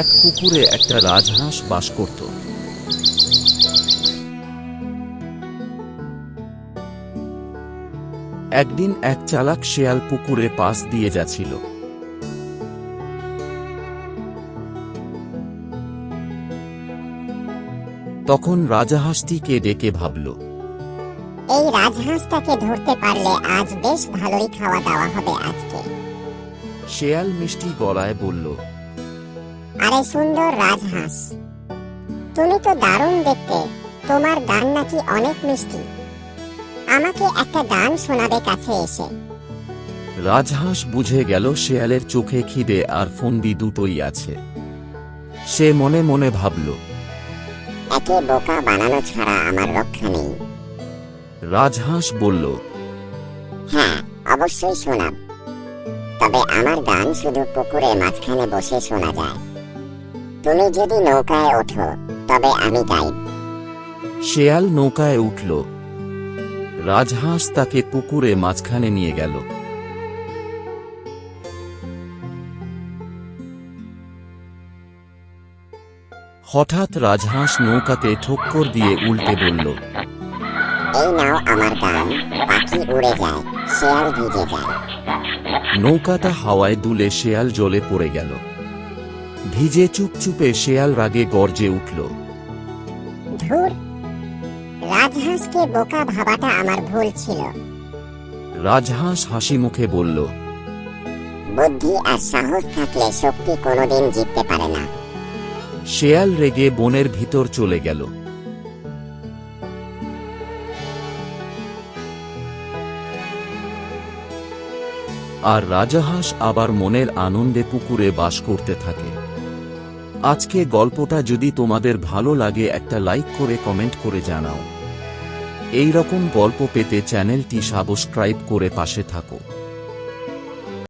এক পুকুরে একটা রাজহাঁস বাস করত। একদিন এক চালাক শেয়াল পুকুরে পাশ দিয়ে যাচ্ছিল। তখন রাজাহাঁসটিকে ডেকে ভাবল এই রাজহাঁসটাকে ধরতে পারলে আজ বেশ ভালোই খাওয়া দাওয়া হবে আজকে। শেয়াল মিষ্টি গলায় বলল আরে সুন্দর রাজহাঁস। তুমি তো দারুণ দেখতে। তোমার গান নাকি অনেক মিষ্টি। আমাকে একটা গান শোনাবে কাছে এসে। রাজহাঁস বুঝে গেল শেয়ালের চোখে খিদে আর ফন্দি দুটোই আছে। সে মনে মনে ভাবল একে বোকা বানানো ছাড়া আমার রক্ষা নেই। রাজহাঁস বলল হ্যাঁ অবশ্যই শোনাব। তবে আমার গান শুধু পুকুরে মাঝখানে বসে শোনা যায়। তুমি যদি নৌকায় ওঠো তবে আমি গাইব শেয়াল নৌকায় উঠল। রাজহাঁস তাকে পুকুরে মাঝখানে নিয়ে গেল। হঠাৎ রাজহাঁস নৌকাতে ঠক্কর দিয়ে উল্টে বলল এই নাও আমার গান পাখি উড়ে যায় শেয়াল ভিজে যায়। নৌকাটা হাওয়ায় দুলে শেয়াল জলে পড়ে গেল। ভিজে চুপচুপে শেয়াল রাগে গর্জে উঠল। ধুর রাজহাঁসকে বোকা ভাবাটা আমার ভুল ছিল। রাজহাঁস হাসি মুখে বলল বুদ্ধি আর সাহস থাকলে শক্তি কোনোদিন জিততে পারে না। শেয়াল রেগে বনের ভিতর চলে গেল। আর রাজাহাঁস আবার মনের আনন্দে পুকুরে বাস করতে থাকে। আজকে গল্পটা যদি তোমাদের ভালো লাগে একটা লাইক করে কমেন্ট করে জানাও। এই রকম গল্প পেতে চ্যানেলটি সাবস্ক্রাইব করে পাশে থাকো।